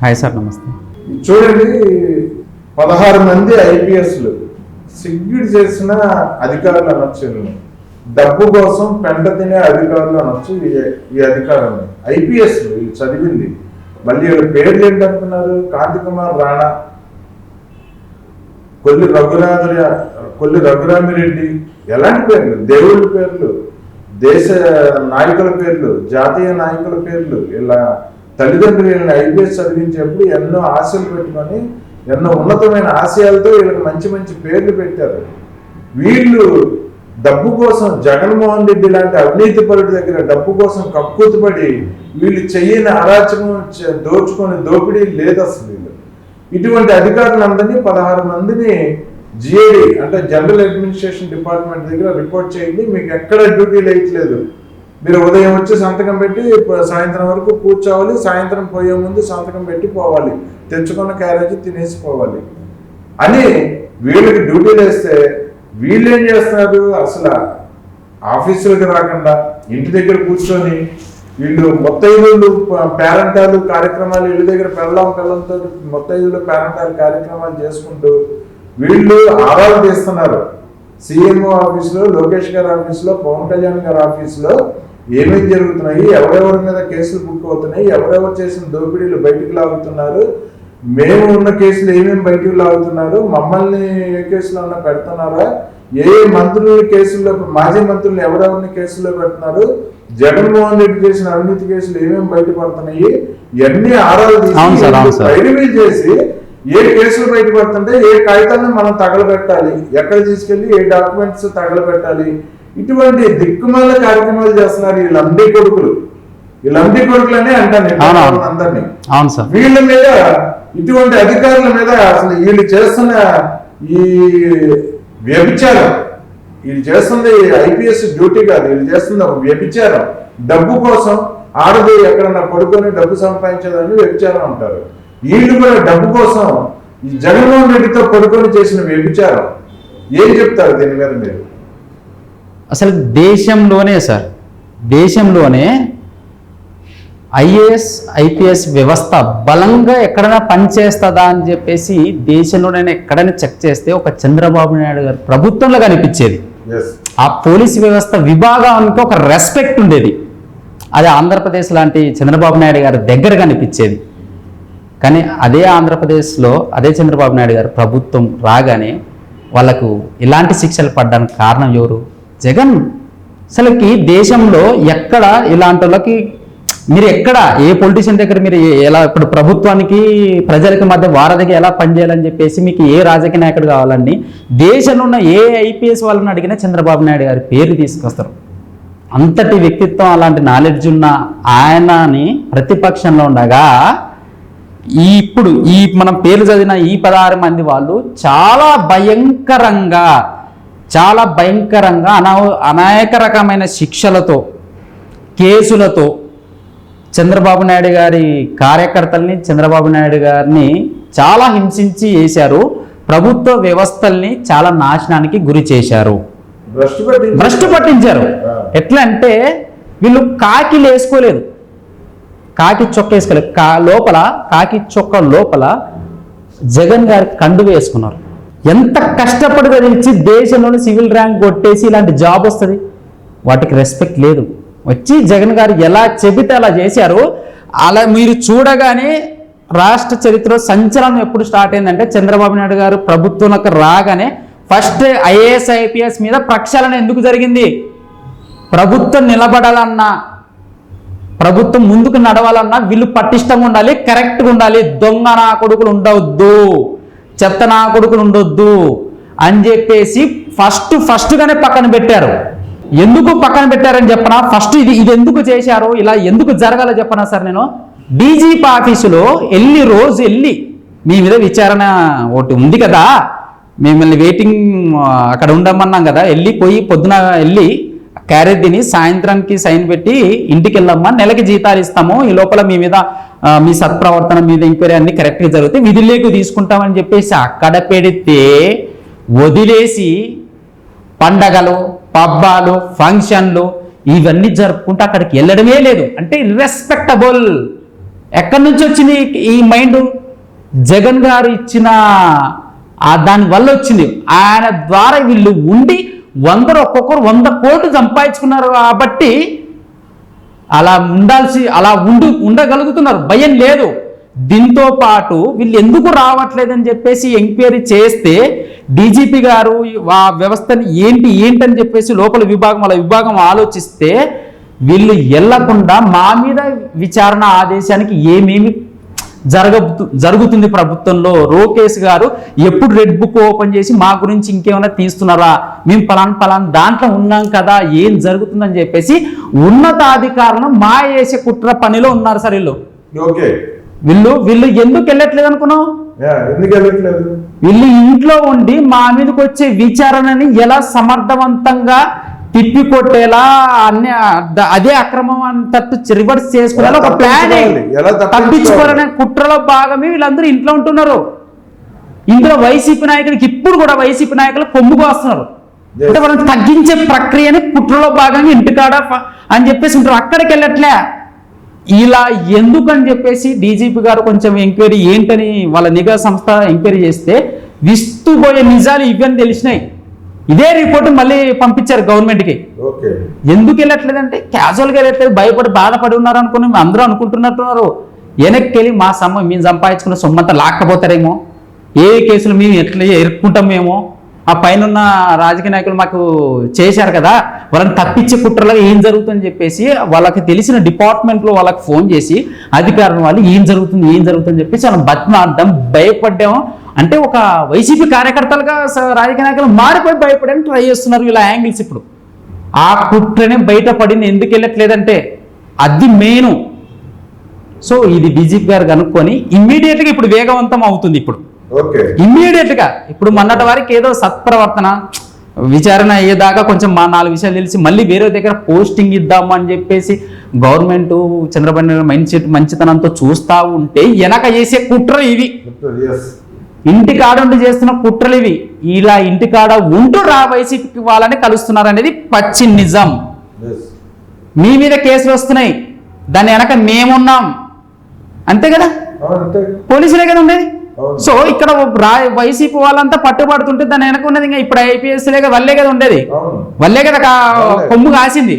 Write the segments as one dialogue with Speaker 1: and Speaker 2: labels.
Speaker 1: Hi sir నమస్తే.
Speaker 2: చూడండి పదహారు మంది ఐపీఎస్లు సిగ్గుడు చేసిన అధికారులు అనొచ్చు డబ్బు కోసం పెంట తినే అధికారులు అనొచ్చు ఈ- అధికారులు. ఐపీఎస్లు చదివింది. మళ్ళీ వీళ్ళ పేర్లు ఏంటంటున్నారు? కాంతి కుమార్ రాణా కొల్లి రఘునాథుడి కొల్లి రఘురామిరెడ్డి ఎలాంటి పేర్లు? దేవుళ్ళ పేర్లు దేశ నాయకుల పేర్లు జాతీయ నాయకుల పేర్లు ఇలా తల్లిదండ్రులు వీళ్ళని ఐపీఎస్ చదివించేప్పుడు ఎన్నో ఆశలు పెట్టుకొని ఎన్నో ఉన్నతమైన ఆశయాలతో వీళ్ళకి మంచి మంచి పేర్లు పెట్టారు. వీళ్ళు డబ్బు కోసం జగన్మోహన్ రెడ్డి లాంటి అవినీతి పరుడి దగ్గర డబ్బు కోసం కక్కుతుపడి వీళ్ళు చెయ్యని అరాచకం దోచుకొని దోపిడీ లేదు అసలు వీళ్ళు. ఇటువంటి అధికారులందరినీ పదహారు మందిని జిఏడి అంటే జనరల్ అడ్మినిస్ట్రేషన్ డిపార్ట్మెంట్ దగ్గర రిపోర్ట్ చేయండి. మీకు ఎక్కడ డ్యూటీ లేయట్లేదు. మీరు ఉదయం వచ్చి సంతకం పెట్టి సాయంత్రం వరకు కూర్చోవాలి సాయంత్రం పోయే ముందు సంతకం పెట్టి పోవాలి. తెచ్చుకున్న క్యారేజ్ తినేసి పోవాలి. అని వీళ్ళకి డ్యూటీలు వేస్తే వీళ్ళు ఏం చేస్తున్నారు? అసలు ఆఫీసులకు రాకుండా ఇంటి దగ్గర కూర్చొని వీళ్ళు మొత్తైదులు పేరంటాలు కార్యక్రమాలు ఇళ్ళ దగ్గర పెళ్ళం పిల్లలతో మొత్తైదులు పేరంటాలు కార్యక్రమాలు చేసుకుంటూ వీళ్ళు ఆరాలు తీస్తున్నారు. సీఎంఓ ఆఫీసులో లోకేష్ గారి ఆఫీసులో పవన్ కళ్యాణ్ గారి ఆఫీసులో ఏమేమి జరుగుతున్నాయి ఎవరెవరి మీద కేసులు బుక్ అవుతున్నాయి ఎవరెవరు చేసిన దోపిడీలు బయటికి లాగుతున్నారు మేము ఉన్న కేసులు ఏమేమి బయటికి లాగుతున్నారు మమ్మల్ని ఏ కేసులో ఉన్నా పెడుతున్నారా ఏ ఏ మంత్రుల కేసుల్లో మాజీ మంత్రులు ఎవరెవరిని కేసుల్లో పెడుతున్నారు జగన్మోహన్ రెడ్డి చేసిన అవినీతి కేసులు ఏమేమి బయటపడుతున్నాయి ఇవన్నీ ఆరాలు. బయటమీ చేసి ఏ కేసులు బయటపడుతుంటే ఏ కాగితాలను మనం తగలబెట్టాలి? ఎక్కడ తీసుకెళ్ళి ఏ డాక్యుమెంట్స్ తగలబెట్టాలి? ఇటువంటి దిక్కుమాల కార్యక్రమాలు చేస్తున్నారు ఈ లంబీ కొడుకులు. ఈ లంబీ కొడుకులనే అంటాను. అందరినీ. వీళ్ళ మీద ఇటువంటి అధికారుల మీద అసలు వీళ్ళు చేస్తున్న ఈ వ్యభిచారం వీళ్ళు చేస్తుంది ఐపీఎస్ డ్యూటీ కాదు వీళ్ళు చేస్తుంది ఒక వ్యభిచారం. డబ్బు కోసం ఆడది ఎక్కడన్నా పడుకొని డబ్బు సంపాదించేదాన్ని వ్యభిచారం అంటారు. వీళ్ళు కూడా డబ్బు కోసం ఈ జగన్మోహన్ రెడ్డితో పడుకొని చేసిన వ్యభిచారం. ఏం చెప్తారు దీని మీద మీరు?
Speaker 1: అసలు దేశంలోనే సార్ దేశంలోనే ఐఏఎస్ ఐపీఎస్ వ్యవస్థ బలంగా ఎక్కడైనా పనిచేస్తుందా అని చెప్పేసి దేశంలోనే ఎక్కడైనా చెక్ చేస్తే ఒక చంద్రబాబు నాయుడు గారు ప్రభుత్వంలో కనిపించేది. ఆ పోలీస్ వ్యవస్థ విభాగానికి ఒక రెస్పెక్ట్ ఉండేది. అది ఆంధ్రప్రదేశ్ లాంటి చంద్రబాబు నాయుడు గారి దగ్గర కనిపించేది. కానీ అదే ఆంధ్రప్రదేశ్లో అదే చంద్రబాబు నాయుడు గారు ప్రభుత్వం రాగానే వాళ్ళకు ఇలాంటి శిక్షలు పడ్డానికి కారణం ఎవరు? జగన్. అసలుకి దేశంలో ఎక్కడ ఇలాంటి వాళ్ళకి మీరు ఎక్కడ ఏ పొలిటీషియన్ దగ్గర మీరు ఎలా ఇప్పుడు ప్రభుత్వానికి ప్రజలకి మధ్య వారధిగా ఎలా పనిచేయాలని చెప్పేసి మీకు ఏ రాజకీయ నాయకుడు కావాలండి? దేశంలో ఉన్న ఏ ఐపీఎస్ వాళ్ళని అడిగినా చంద్రబాబు నాయుడు గారి పేరు తీసుకొస్తారు. అంతటి వ్యక్తిత్వం అలాంటి నాలెడ్జ్ ఉన్న ఆయనని ప్రతిపక్షంలో ఉండగా ఈ ఇప్పుడు ఈ మనం పేరు చదివిన ఈ పదహారు మంది వాళ్ళు చాలా భయంకరంగా చాలా భయంకరంగా అనా అనేక రకమైన శిక్షలతో కేసులతో చంద్రబాబు నాయుడు గారి కార్యకర్తల్ని చంద్రబాబు నాయుడు గారిని చాలా హింసించి వేశారు. ప్రభుత్వ వ్యవస్థల్ని చాలా నాశనానికి గురి చేశారు.
Speaker 2: భ్రష్టు పట్టి
Speaker 1: భ్రష్టు పట్టించారు. ఎట్లా అంటే వీళ్ళు కాకిలు వేసుకోలేదు కాకి చొక్క వేసుకోలేదు కా లోపల కాకి చొక్క లోపల జగన్ గారి కండు వేసుకున్నారు. ఎంత కష్టపడి చదివించి దేశంలోని సివిల్ ర్యాంక్ కొట్టేసి ఇలాంటి జాబ్ వస్తుంది? వాటికి రెస్పెక్ట్ లేదు. వచ్చి జగన్ గారు ఎలా చెబితే అలా చేశారు అలా మీరు చూడగానే రాష్ట్ర చరిత్రలో సంచలనం ఎప్పుడు స్టార్ట్ అయిందంటే చంద్రబాబు నాయుడు గారు ప్రభుత్వంలోకి రాగానే ఫస్ట్ ఐఏఎస్ ఐపీఎస్ మీద ప్రక్షాళన ఎందుకు జరిగింది? ప్రభుత్వం నిలబడాలన్నా ప్రభుత్వం ముందుకు నడవాలన్నా వీళ్ళు పటిష్టంగా ఉండాలి కరెక్ట్గా ఉండాలి. దొంగ నా కొడుకులు ఉండవద్దు చెత్త నా కొడుకులు ఉండొద్దు. అని చెప్పేసి ఫస్ట్ ఫస్ట్గానే పక్కన పెట్టారు. ఎందుకు పక్కన పెట్టారని చెప్పనా? ఫస్ట్ ఇది ఇది ఎందుకు చేశారు? ఇలా ఎందుకు జరగాలో చెప్పనా సార్ నేను? డీజీపీ ఆఫీసులో వెళ్ళి రోజు వెళ్ళి మీ మీద విచారణ ఒకటి ఉంది కదా. మిమ్మల్ని వెయిటింగ్ అక్కడ ఉండమన్నాం కదా. వెళ్ళి పోయి పొద్దున వెళ్ళి క్యారెడ్డిని సాయంత్రంకి సాయంత్రానికి సైన్ పెట్టి ఇంటికి వెళ్ళమ్మా నెలకి జీతాలు ఇస్తాము. ఈ లోపల మీ మీద మీ సత్ప్రవర్తన మీద ఎంక్వైరీ అన్ని కరెక్ట్గా జరిగితే విధుల్లోకి తీసుకుంటామని చెప్పేసి అక్కడ పెడితే వదిలేసి పండగలు పబ్బాలు ఫంక్షన్లు ఇవన్నీ జరుపుకుంటూ అక్కడికి వెళ్ళడమే లేదు. అంటే ఇర్రెస్పెక్టబుల్ ఎక్కడి నుంచి వచ్చింది ఈ- మైండ్ జగన్ గారు ఇచ్చిన దాని వల్ల వచ్చింది. ఆయన ద్వారా వీళ్ళు ఉండి వందరు ఒక్కొక్కరు వంద కోట్లు సంపాదించుకున్నారు కాబట్టి అలా ఉండాల్సి అలా ఉండు ఉండగలుగుతున్నారు. భయం లేదు. దీంతో పాటు వీళ్ళు ఎందుకు రావట్లేదని చెప్పేసి ఎంక్వైరీ చేస్తే డీజీపీ గారు ఆ వ్యవస్థని ఏంటి ఏంటని చెప్పేసి లోపల విభాగం వాళ్ళ విభాగం ఆలోచిస్తే వీళ్ళు వెళ్ళకుండా మా మీద విచారణ ఆదేశానికి ఏమేమి జరగబు జరుగుతుంది ప్రభుత్వంలో. లోకేష్ గారు ఎప్పుడు రెడ్ బుక్ ఓపెన్ చేసి మా గురించి ఇంకేమైనా తీస్తున్నారా? మేము పలాన్ పలాన్ దాంట్లో ఉన్నాం కదా ఏం జరుగుతుందని చెప్పేసి ఉన్నతాధికారులను మా వేసే కుట్ర పనిలో ఉన్నారు సార్ వీళ్ళు. వీళ్ళు వీళ్ళు ఎందుకు వెళ్ళట్లేదు అనుకున్నావు? వీళ్ళు ఇంట్లో ఉండి మా మీదకి వచ్చే విచారణని ఎలా సమర్థవంతంగా తిప్పి కొట్టేలా అన్ని అదే అక్రమం అంతట్టు రివర్స్ చేసుకునేలా ఒక ప్లాన్? తప్పించుకోవాలనే కుట్రలో భాగమే వీళ్ళందరూ ఇంట్లో ఉంటున్నారు. ఇందులో వైసీపీ నాయకులకి ఇప్పుడు కూడా వైసీపీ నాయకులు కొమ్ముకు వస్తున్నారు. అంటే వాళ్ళని తగ్గించే ప్రక్రియని కుట్రలో భాగంగా ఇంటికాడ అని చెప్పేసి ఉంటారు. అక్కడికి వెళ్ళట్లే. ఇలా ఎందుకని చెప్పేసి డీజీపీ గారు కొంచెం ఎంక్వైరీ ఏంటని వాళ్ళ నిఘా సంస్థ ఎంక్వైరీ చేస్తే విస్తుపోయే నిజాలు ఇవన్నీ తెలిసినాయి. ఇదే రిపోర్ట్ మళ్ళీ పంపించారు గవర్నమెంట్కి ఎందుకు వెళ్ళట్లేదంటే క్యాజువల్గా వెళ్ళట్లేదు భయపడి బాధపడి ఉన్నారు అనుకుని అందరూ అనుకుంటున్నట్టున్నారు. వెనక్కి వెళ్ళి మా సొమ్ము మేము సంపాదించుకున్న సొమ్మంతా లాక్కపోతారేమో? ఏ కేసులు మేము ఎట్లా ఎరుక్కుంటామేమో ఆ పైన రాజకీయ నాయకులు మాకు చేశారు కదా వాళ్ళని తప్పించే కుట్రలుగా ఏం జరుగుతుందని చెప్పేసి వాళ్ళకి తెలిసిన డిపార్ట్మెంట్లో వాళ్ళకి ఫోన్ చేసి అధికారులు వాళ్ళు ఏం జరుగుతుంది ఏం జరుగుతుందని చెప్పేసి వాళ్ళని బతిమాడడం భయపడ్డాము. అంటే ఒక వైసీపీ కార్యకర్తలుగా రాజకీయ నాయకులు మారిపోయి భయపడడానికి ట్రై చేస్తున్నారు ఇలా యాంగిల్స్ ఇప్పుడు. ఆ కుట్రనే బయటపడింది ఎందుకు వెళ్ళట్లేదంటే అది మెయిన్. సో ఇది డీజీపీ గారు కనుక్కొని immediate గా ఇప్పుడు వేగవంతం అవుతుంది ఇప్పుడు.
Speaker 2: ఓకే.
Speaker 1: Immediate గా ఇప్పుడు మొన్నటి వారికి ఏదో సత్ప్రవర్తన విచారణ అయ్యేదాకా కొంచెం మా నాలుగు విషయాలు తెలిసి మళ్ళీ వేరే దగ్గర పోస్టింగ్ ఇద్దాము అని చెప్పేసి గవర్నమెంట్ చంద్రబాబు నాయుడు మంచి మంచితనంతో చూస్తా ఉంటే వెనక చేసే కుట్ర ఇవి
Speaker 2: ఎస్
Speaker 1: ఇంటికాడ ఉండి చేస్తున్న కుట్రలు ఇవి. ఇలా ఇంటికాడ ఉంటూ రా వైసీపీకి వాళ్ళని కలుస్తున్నారు అనేది పచ్చి నిజం. మీ మీద కేసులు వస్తున్నాయి. దాని వెనక మేమున్నాం. అంతే కదా? పోలీసులే కదా ఉండేది. సో ఇక్కడ రా వైసీపీ వాళ్ళంతా పట్టుబడుతుంటే దాని వెనక ఉన్నది ఇంకా ఇప్పుడు ఐపీఎస్లే కదా వల్లే కదా ఉండేది. వల్లే కదా. కొమ్ము కాసింది.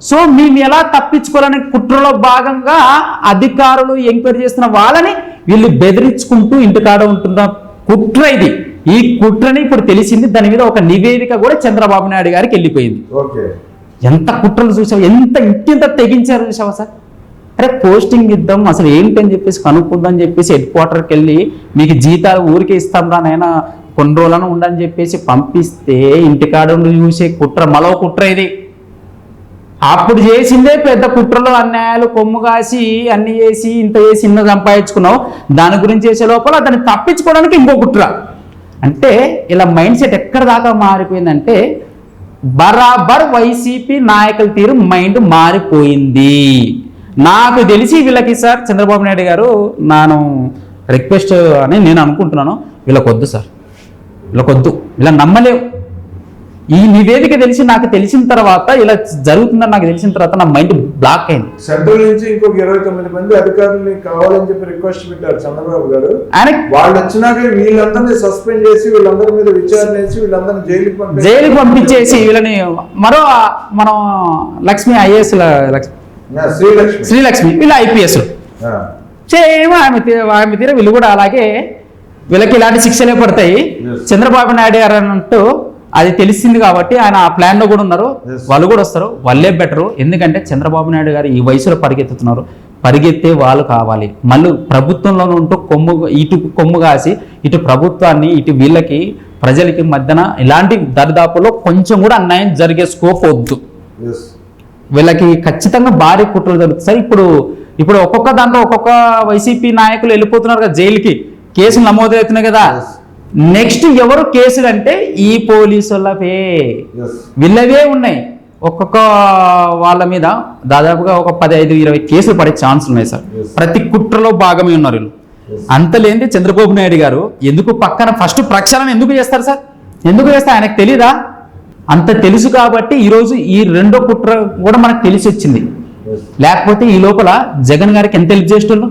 Speaker 1: సో మేము ఎలా తప్పించుకోవాలనే కుట్రలో భాగంగా అధికారులు ఎంక్వైరీ చేస్తున్న వాళ్ళని వీళ్ళు బెదిరించుకుంటూ ఇంటికాడ ఉంటున్న. కుట్ర ఇది. ఈ కుట్రని ఇప్పుడు తెలిసింది దాని మీద ఒక నివేదిక కూడా చంద్రబాబు నాయుడు గారికి వెళ్ళిపోయింది. ఎంత కుట్రలు చూసావు? ఎంత ఇంటింత తెగించారు చూసావా సార్? అరే పోస్టింగ్ ఇద్దాం అసలు ఏంటని చెప్పేసి కనుక్కుందాం అని చెప్పేసి హెడ్ క్వార్టర్కి వెళ్ళి మీకు జీతాలు ఊరికే ఇస్తాం రా నైనా కొన్ని రోజులను ఉండని చెప్పేసి పంపిస్తే ఇంటికాడ చూసే కుట్ర మరో కుట్ర ఇది. అప్పుడు చేసిందే పెద్ద కుట్రలు అన్యాయాలు కొమ్ము కాసి అన్ని చేసి ఇంత చేసి ఇన్న సంపాదించుకున్నావు. దాని గురించి చేసే లోపల దాన్ని తప్పించుకోవడానికి ఇంకో కుట్ర. అంటే ఇలా మైండ్ సెట్ ఎక్కడ దాకా మారిపోయిందంటే బరాబర్ వైసీపీ నాయకుల తీరు మైండ్ మారిపోయింది. నాకు తెలిసి వీళ్ళకి సార్ చంద్రబాబు నాయుడు గారు నాను రిక్వెస్ట్ అని నేను అనుకుంటున్నాను వీళ్ళకొద్దు సార్. వీళ్ళకొద్దు. ఇలా నమ్మలేవు ఈ నివేదిక తెలిసి నాకు తెలిసిన తర్వాత ఇలా జరుగుతుందని నాకు తెలిసిన తర్వాత నా మైండ్ బ్లాక్ అయింది.
Speaker 2: సెంట్రల్ నుంచి ఇంకొక ఇరవై తొమ్మిది మంది అధికారులని కావాలని చెప్పి రిక్వెస్ట్ పెట్టారు చంద్రబాబు గారు.
Speaker 1: ఆయన
Speaker 2: వాళ్ళు వచ్చినాక వీళ్ళందరినీ సస్పెండ్ చేసి వీళ్ళందరి మీద విచారణ చేసి వీళ్ళందరినీ జైలుకి పంపేసి
Speaker 1: జైలుకి పంపించేసి వీళ్ళని మరో మనం లక్ష్మి ఐఏఎస్
Speaker 2: శ్రీలక్ష్మి.
Speaker 1: శ్రీలక్ష్మి వీళ్ళ ఐపీఎస్ సేమ్ ఆమె ఆమె తీర వీళ్ళు కూడా అలాగే వీళ్ళకి ఇలాంటి శిక్షలే పడతాయి. చంద్రబాబు నాయుడు గారు అన్నట్టు అది తెలిసింది కాబట్టి ఆయన ఆ ప్లాన్లో కూడా ఉన్నారు. వాళ్ళు కూడా వస్తారు. వాళ్ళే బెటరు ఎందుకంటే చంద్రబాబు నాయుడు గారు ఈ వయసులో పరిగెత్తుతున్నారు. పరిగెత్తే వాళ్ళు కావాలి. మళ్ళీ ప్రభుత్వంలో ఉంటూ కొమ్ము ఇటు కొమ్ము కాసి ఇటు ప్రభుత్వాన్ని ఇటు వీళ్ళకి ప్రజలకి మధ్యన ఇలాంటి దరిదాపులో కొంచెం కూడా అన్యాయం జరిగే స్కోప్ వద్దు. వీళ్ళకి ఖచ్చితంగా భారీ కుట్రలు జరుగుతాయి. సార్ ఇప్పుడు ఇప్పుడు ఒక్కొక్క దాంట్లో ఒక్కొక్క వైసీపీ నాయకులు వెళ్ళిపోతున్నారు కదా జైలుకి. కేసులు నమోదవుతున్నాయి కదా. నెక్స్ట్ ఎవరు కేసులు అంటే ఈ పోలీసులవే. వీళ్ళవే. ఉన్నాయి. ఒక్కొక్క వాళ్ళ మీద దాదాపుగా ఒక పదహైదు ఇరవై కేసులు పడే ఛాన్స్ ఉన్నాయి సార్. ప్రతి కుట్రలో భాగమే ఉన్నారు వీళ్ళు. అంతలేంది చంద్రబాబు నాయుడు గారు ఎందుకు పక్కన ఫస్ట్ ప్రక్షాళన ఎందుకు చేస్తారు సార్? ఎందుకు చేస్తారు? ఆయనకు తెలీదా? అంత తెలుసు కాబట్టి ఈరోజు ఈ రెండో కుట్ర కూడా మనకు తెలిసి వచ్చింది. లేకపోతే ఈ లోపల జగన్ గారికి ఎంత హెల్ప్ చేసేటోళ్ళు?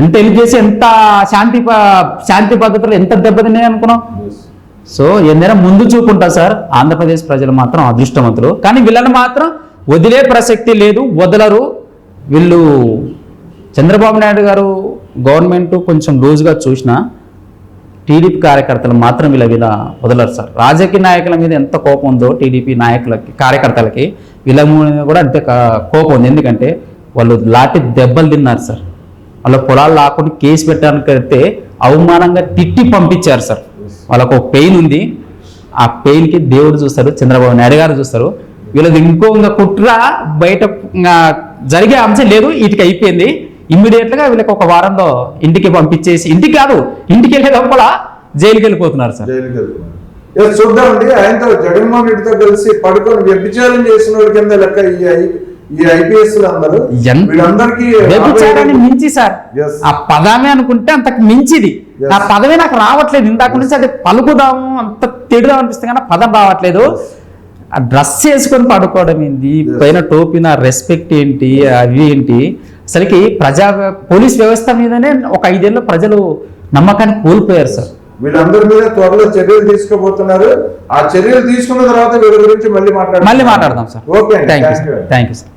Speaker 1: ఎంత హెల్ప్ చేసి ఎంత శాంతి శాంతి భద్రతలు ఎంత దెబ్బతిన్నాయి అనుకున్నాం సో ఏదైనా ముందు చూపుంటా సార్. ఆంధ్రప్రదేశ్ ప్రజలు మాత్రం అదృష్టవంతులు. కానీ వీళ్ళని మాత్రం వదిలే ప్రసక్తి లేదు వదలరు. వీళ్ళు చంద్రబాబు నాయుడు గారు గవర్నమెంట్ కొంచెం లూజ్గా చూసినా టీడీపీ కార్యకర్తలు మాత్రం వీళ్ళ వీళ్ళ వదలరు సార్. రాజకీయ నాయకుల మీద ఎంత కోపం ఉందో టీడీపీ నాయకులకి కార్యకర్తలకి వీళ్ళ కూడా అంతే కోపం ఉంది. ఎందుకంటే వాళ్ళు లాంటి దెబ్బలు తిన్నారు సార్. వాళ్ళ పొలాలు లాక్కుండా కేసు పెట్టడానికైతే అవమానంగా తిట్టి పంపించారు సార్. వాళ్ళకు ఒక పెయిన్ ఉంది. ఆ పెయిన్కి దేవుడు చూస్తారు చంద్రబాబు నాయుడు గారు చూస్తారు. వీళ్ళది ఇంకో ఇంకా కుట్ర బయట జరిగే అంశం లేదు వీటికి అయిపోయింది. ఇమ్మీడియట్గా వీళ్ళకి ఒక వారంలో ఇంటికి పంపించేసి ఇంటికి కాదు ఇంటికి వెళ్ళే జైలుకి వెళ్ళిపోతున్నారు సార్.
Speaker 2: చూద్దామండి ఆయనతో జగన్మోహన్ రెడ్డితో కలిసి పడుకొని వ్యభిచారం చేసిన వాళ్ళ కింద లెక్క ఈ ఐపీఎస్
Speaker 1: వ్యభిచారాన్ని మించి సార్. ఆ పదమే అనుకుంటే అంతకు మించిది. ఆ పదమే నాకు రావట్లేదు. ఇందాక నుంచి అది పలుకుదాము అంత తిడదాం అనిపిస్తుంది కానీ పదం రావట్లేదు. ఆ డ్రెస్ వేసుకొని పడుకోవడం ఏంటి. పైన టోపీ నా రెస్పెక్ట్ ఏంటి అవి ఏంటి? అసలుకి ప్రజా పోలీస్ వ్యవస్థ మీదనే ఒక ఐదేళ్ళు ప్రజలు నమ్మకాన్ని కోల్పోయారు సార్.
Speaker 2: వీళ్ళందరి మీద త్వరలో చర్యలు తీసుకోబోతున్నారు. ఆ చర్యలు తీసుకున్న తర్వాత వీళ్ళ గురించి మళ్ళీ మాట్లాడదాం
Speaker 1: మళ్ళీ మాట్లాడదాం sir.
Speaker 2: Okay thank you
Speaker 1: thank you sir